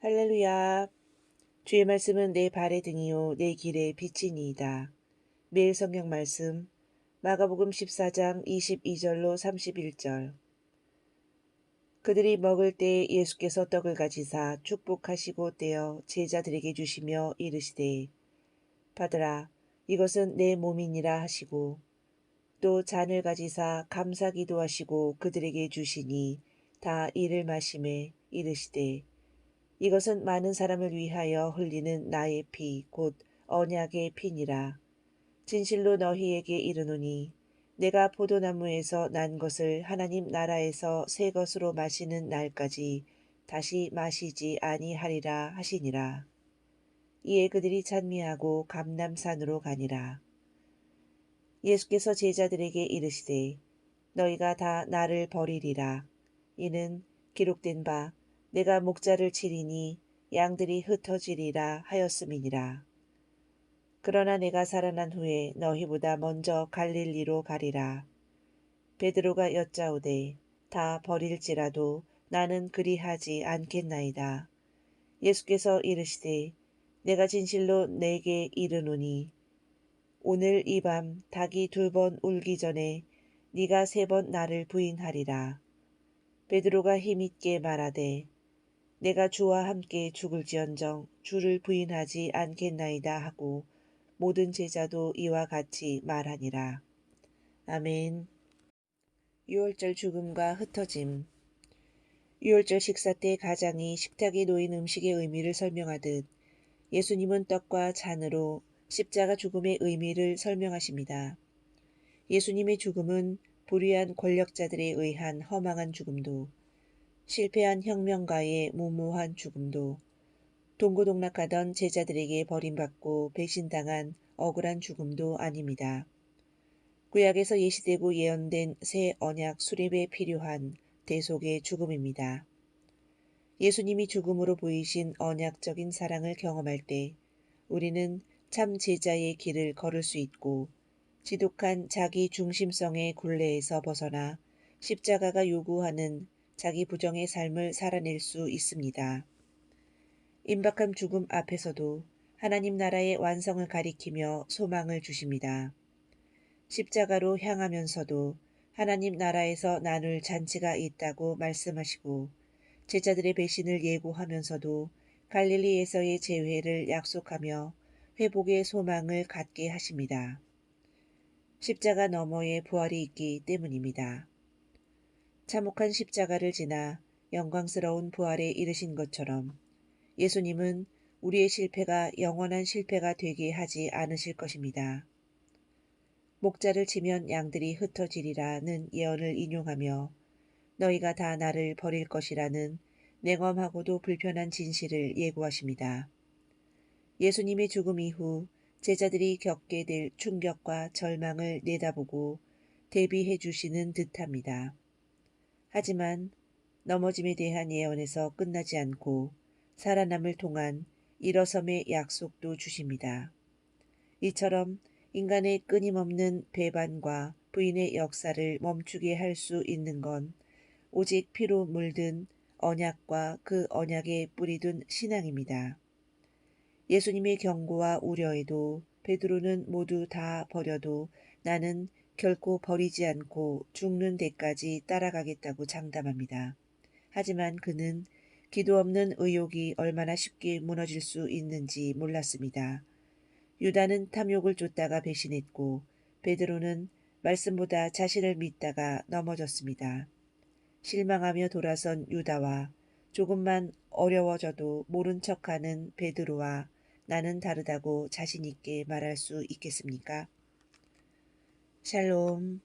할렐루야. 주의 말씀은 내 발의 등이요 내 길의 빛이니이다. 매일 성경 말씀 마가복음 14장 22절로 31절 그들이 먹을 때 예수께서 떡을 가지사 축복하시고 떼어 제자들에게 주시며 이르시되 받으라 이것은 내 몸이니라 하시고 또 잔을 가지사 감사 기도 하시고 그들에게 주시니 다 이를 마심에 이르시되 이것은 많은 사람을 위하여 흘리는 나의 피, 곧 언약의 피니라. 진실로 너희에게 이르노니 내가 포도나무에서 난 것을 하나님 나라에서 새 것으로 마시는 날까지 다시 마시지 아니하리라 하시니라. 이에 그들이 찬미하고 감남산으로 가니라. 예수께서 제자들에게 이르시되 너희가 다 나를 버리리라. 이는 기록된 바 내가 목자를 치리니 양들이 흩어지리라 하였음이니라. 그러나 내가 살아난 후에 너희보다 먼저 갈릴리로 가리라. 베드로가 여짜오되 다 버릴지라도 나는 그리하지 않겠나이다. 예수께서 이르시되 내가 진실로 내게 이르노니 오늘 이 밤 닭이 두 번 울기 전에 네가 세 번 나를 부인하리라. 베드로가 힘있게 말하되 내가 주와 함께 죽을지언정 주를 부인하지 않겠나이다 하고 모든 제자도 이와 같이 말하니라. 아멘. 6월절 죽음과 흩어짐 유월절 식사 때 가장이 식탁에 놓인 음식의 의미를 설명하듯 예수님은 떡과 잔으로 십자가 죽음의 의미를 설명하십니다. 예수님의 죽음은 불의한 권력자들에 의한 허망한 죽음도 실패한 혁명가의 무모한 죽음도 동고동락하던 제자들에게 버림받고 배신당한 억울한 죽음도 아닙니다. 구약에서 예시되고 예언된 새 언약 수립에 필요한 대속의 죽음입니다. 예수님이 죽음으로 보이신 언약적인 사랑을 경험할 때 우리는 참 제자의 길을 걸을 수 있고 지독한 자기 중심성의 굴레에서 벗어나 십자가가 요구하는 자기 부정의 삶을 살아낼 수 있습니다. 임박한 죽음 앞에서도 하나님 나라의 완성을 가리키며 소망을 주십니다. 십자가로 향하면서도 하나님 나라에서 나눌 잔치가 있다고 말씀하시고 제자들의 배신을 예고하면서도 갈릴리에서의 재회를 약속하며 회복의 소망을 갖게 하십니다. 십자가 너머에 부활이 있기 때문입니다. 참혹한 십자가를 지나 영광스러운 부활에 이르신 것처럼 예수님은 우리의 실패가 영원한 실패가 되게 하지 않으실 것입니다. 목자를 치면 양들이 흩어지리라는 예언을 인용하며 너희가 다 나를 버릴 것이라는 냉엄하고도 불편한 진실을 예고하십니다. 예수님의 죽음 이후 제자들이 겪게 될 충격과 절망을 내다보고 대비해 주시는 듯합니다. 하지만 넘어짐에 대한 예언에서 끝나지 않고 살아남을 동안 일어섬의 약속도 주십니다. 이처럼 인간의 끊임없는 배반과 부인의 역사를 멈추게 할 수 있는 건 오직 피로 물든 언약과 그 언약에 뿌리둔 신앙입니다. 예수님의 경고와 우려에도 베드로는 모두 다 버려도 나는 결코 버리지 않고 죽는 데까지 따라가겠다고 장담합니다. 하지만 그는 기도 없는 의욕이 얼마나 쉽게 무너질 수 있는지 몰랐습니다. 유다는 탐욕을 쫓다가 배신했고 베드로는 말씀보다 자신을 믿다가 넘어졌습니다. 실망하며 돌아선 유다와 조금만 어려워져도 모른 척하는 베드로와 나는 다르다고 자신 있게 말할 수 있겠습니까? Shalom.